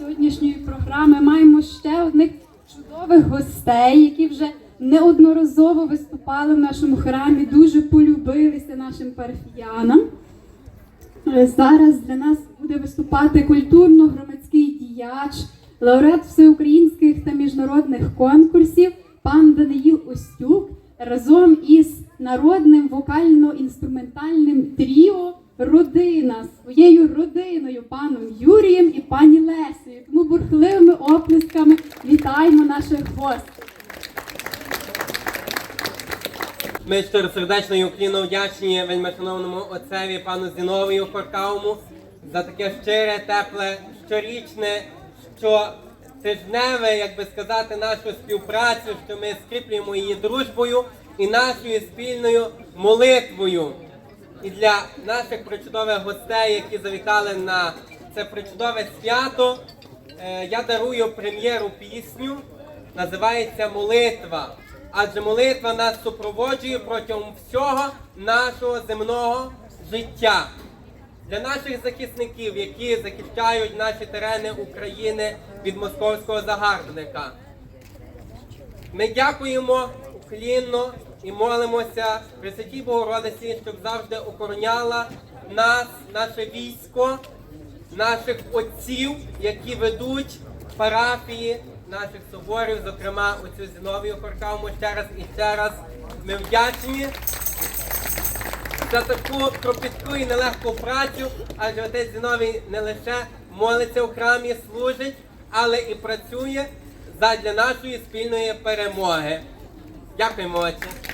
сьогоднішньої програми маємо ще одних чудових гостей, які вже неодноразово виступали в нашому храмі, дуже полюбилися нашим парафіянам. Е, Зараз для нас буде виступати культурно-громадський діяч, лауреат всеукраїнських та міжнародних конкурсів пан Даниїл Остюк разом із народним вокально-інструментальним тріо Родина своєю родиною, паном Юрієм і пані Лесею. Тому бурхливими оплесками вітаємо наших гостей. Ми щиросердечно і уклінно вдячні вельмишановному отцеві пану Зіновію Хоркауму за таке щире, тепле, щорічне, що тижневе, як би сказати, нашу співпрацю, що ми скріплюємо її дружбою і нашою спільною молитвою. І для наших причудових гостей, які завітали на це причудове свято, е, я дарую прем'єру пісню, називається Молитва. Адже молитва нас супроводжує протягом всього нашого земного життя. Для наших захисників, які захищають наші терени України від московського загарбника. Ми дякуємо уклінно і молимося Пресвятій Богородиці, щоб завжди охороняла нас, наше військо, наших отців, які ведуть парафії наших соборів, зокрема оцю Зіновію Хоркавму ще раз і ще раз. Ми вдячні за таку кропітку і нелегку працю, адже отець Зіновій не лише молиться у храмі, служить, але і працює задля нашої спільної перемоги. Дякуємо, отче.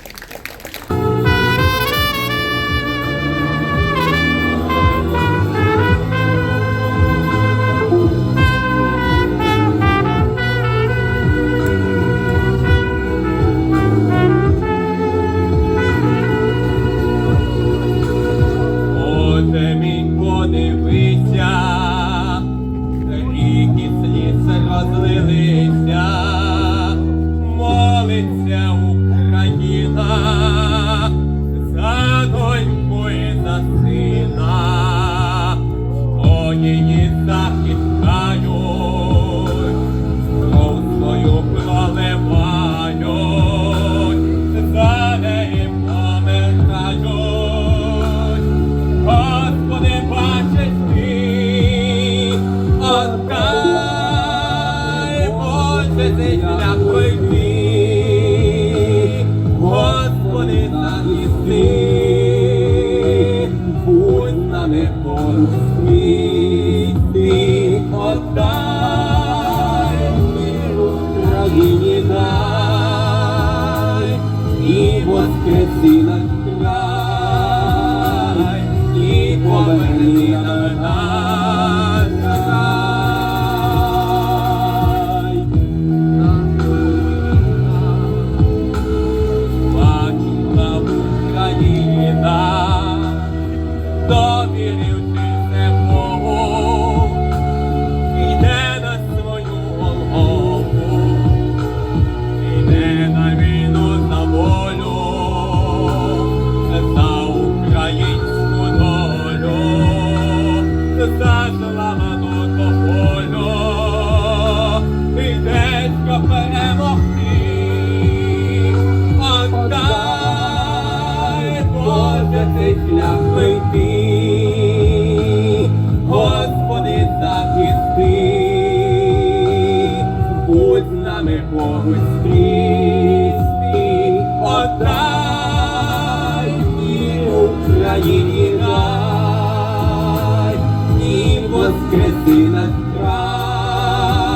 Наш край,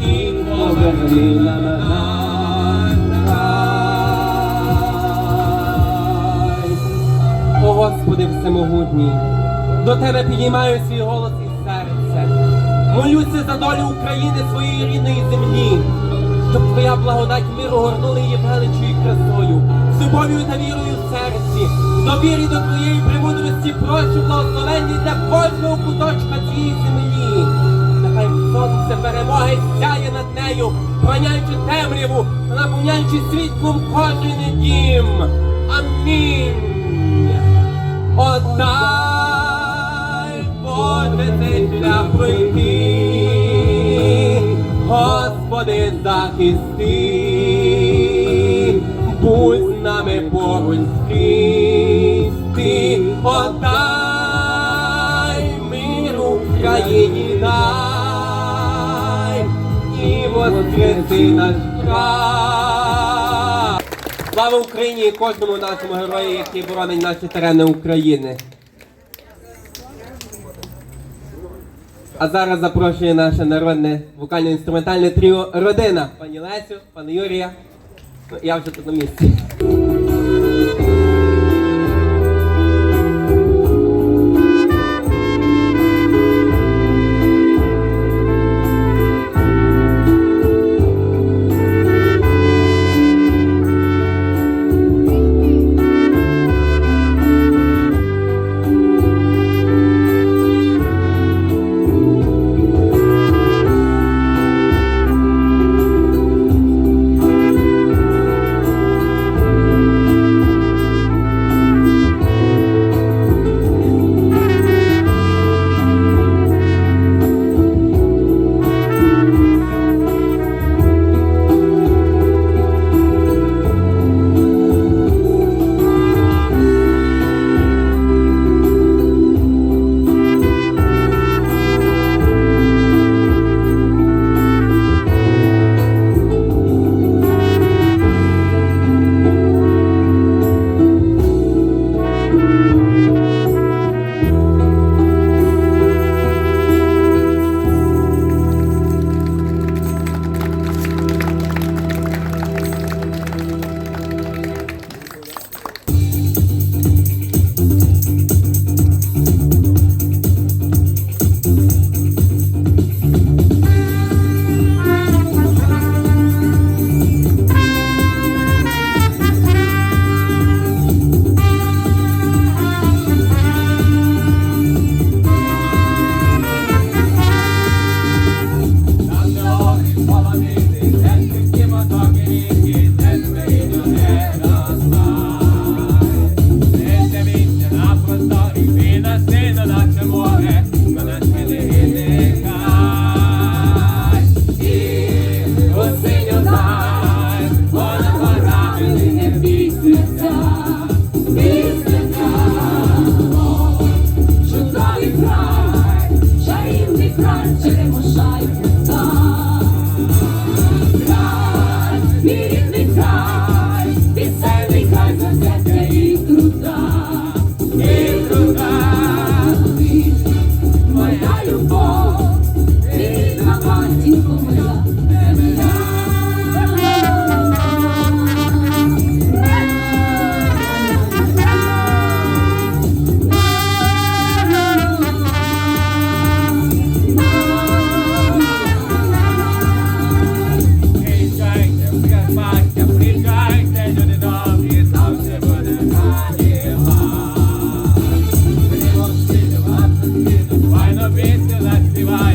і поверни на край. О Господи Всемогутній, до Тебе підіймаю свій голос і серце. Молюся за долю України своєї рідної землі, щоб Твоя благодать миру горнула її величою красою, любов'ю та вірою в серці, в довірі до Твоєї премудрості прошу благословення для кожного куточка цієї землі. Нехай сонце перемоги сяє над нею, проняючи темряву та наповняючи світлом кожен дім. Амінь. Отдай, Боже, цей шлях пройти, Господи, захисти, будь поруч скрізь. Ти отдай миру країні дай і воскреси наш край. Слава Україні і кожному нашому герою, який боронить наші терени України. А зараз запрошує наше народне вокально-інструментальне тріо Родина. Пані Лесю, пане Юрія. Я вже тут на місці.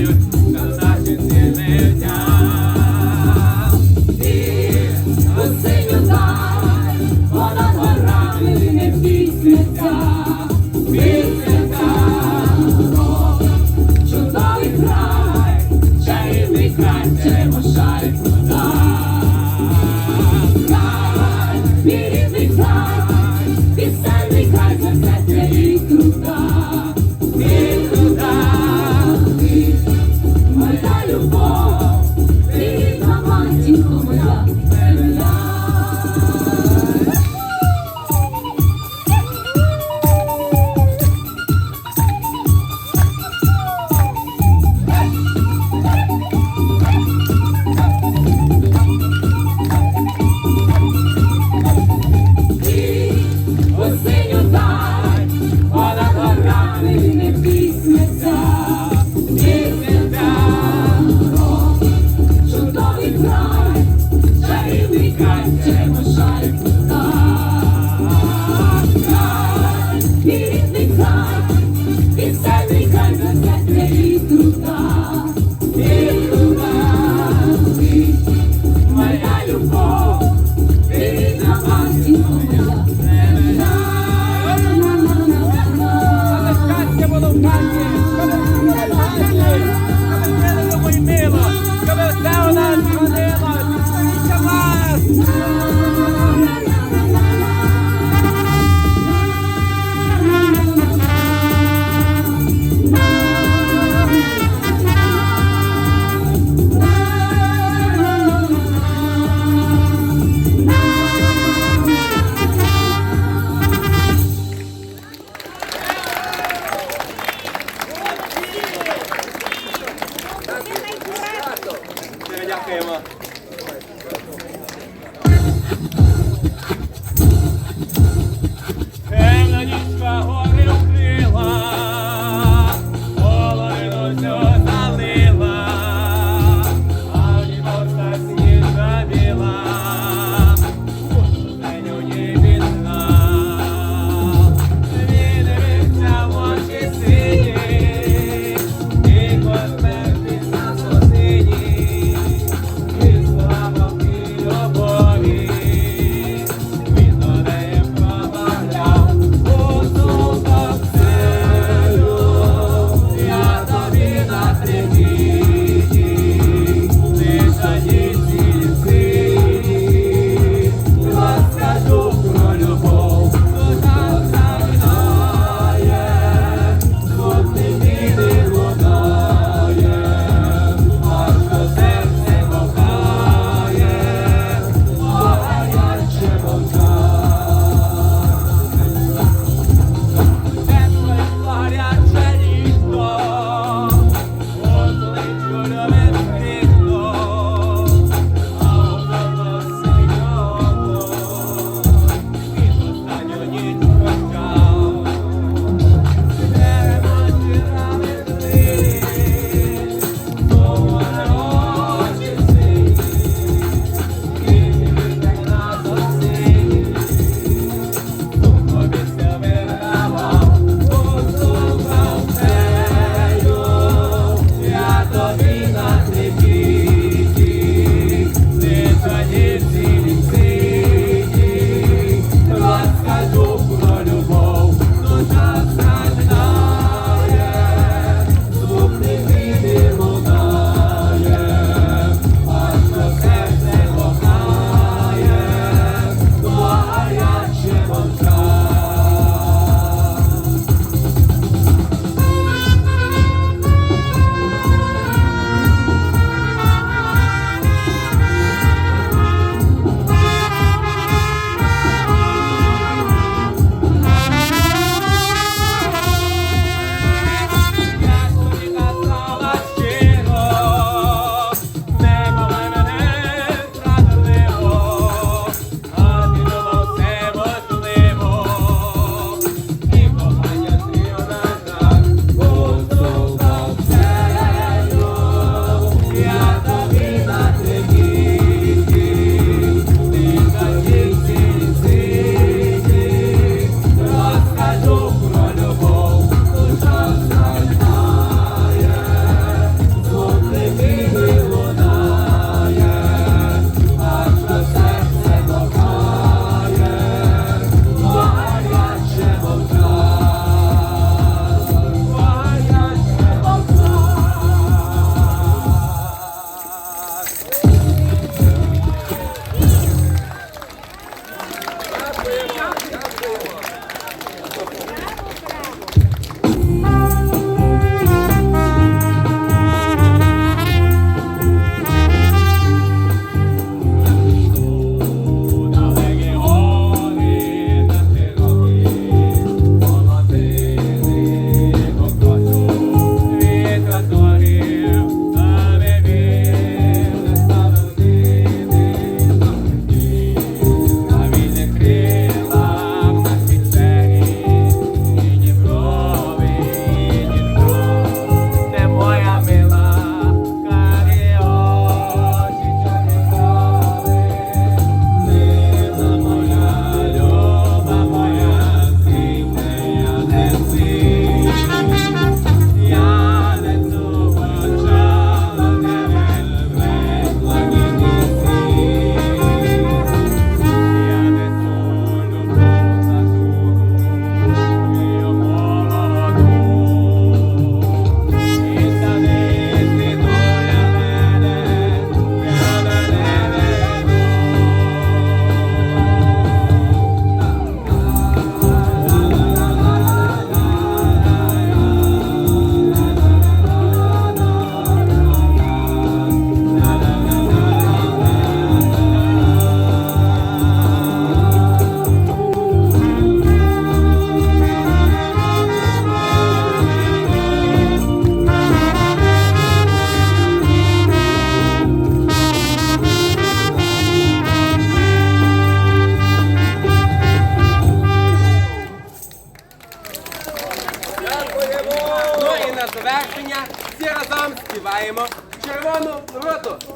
you.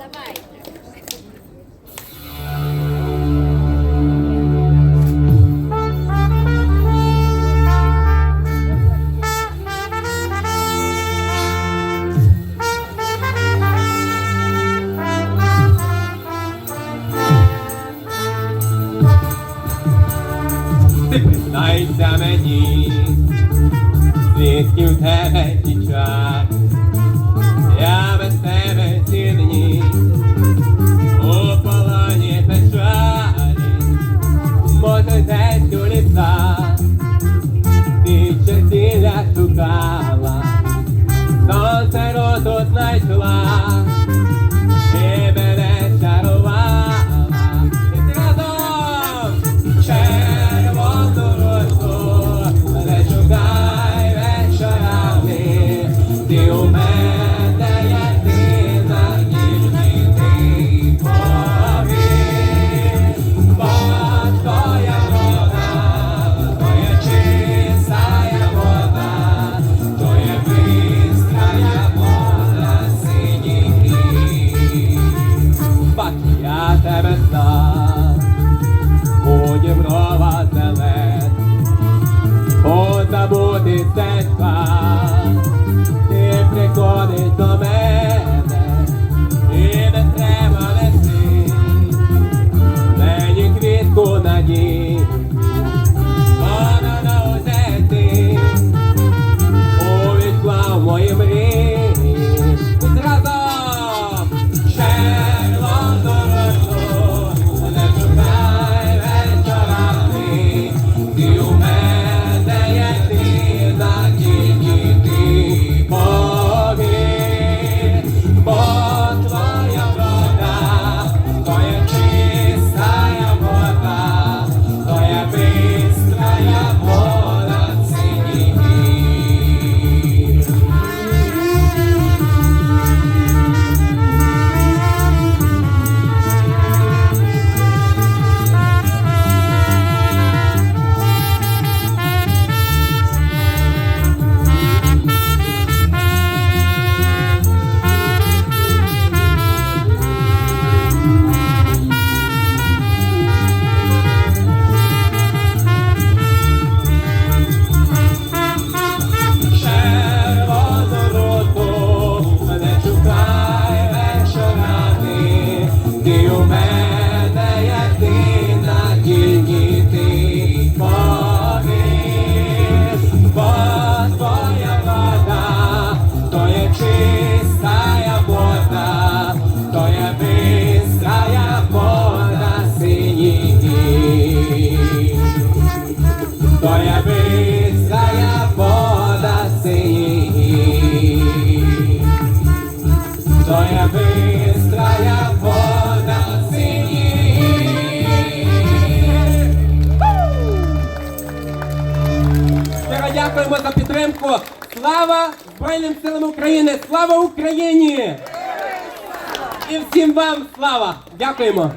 bye Порошенко. Слава Збройним силам України! Слава Україні! І всім вам слава! Дякуємо!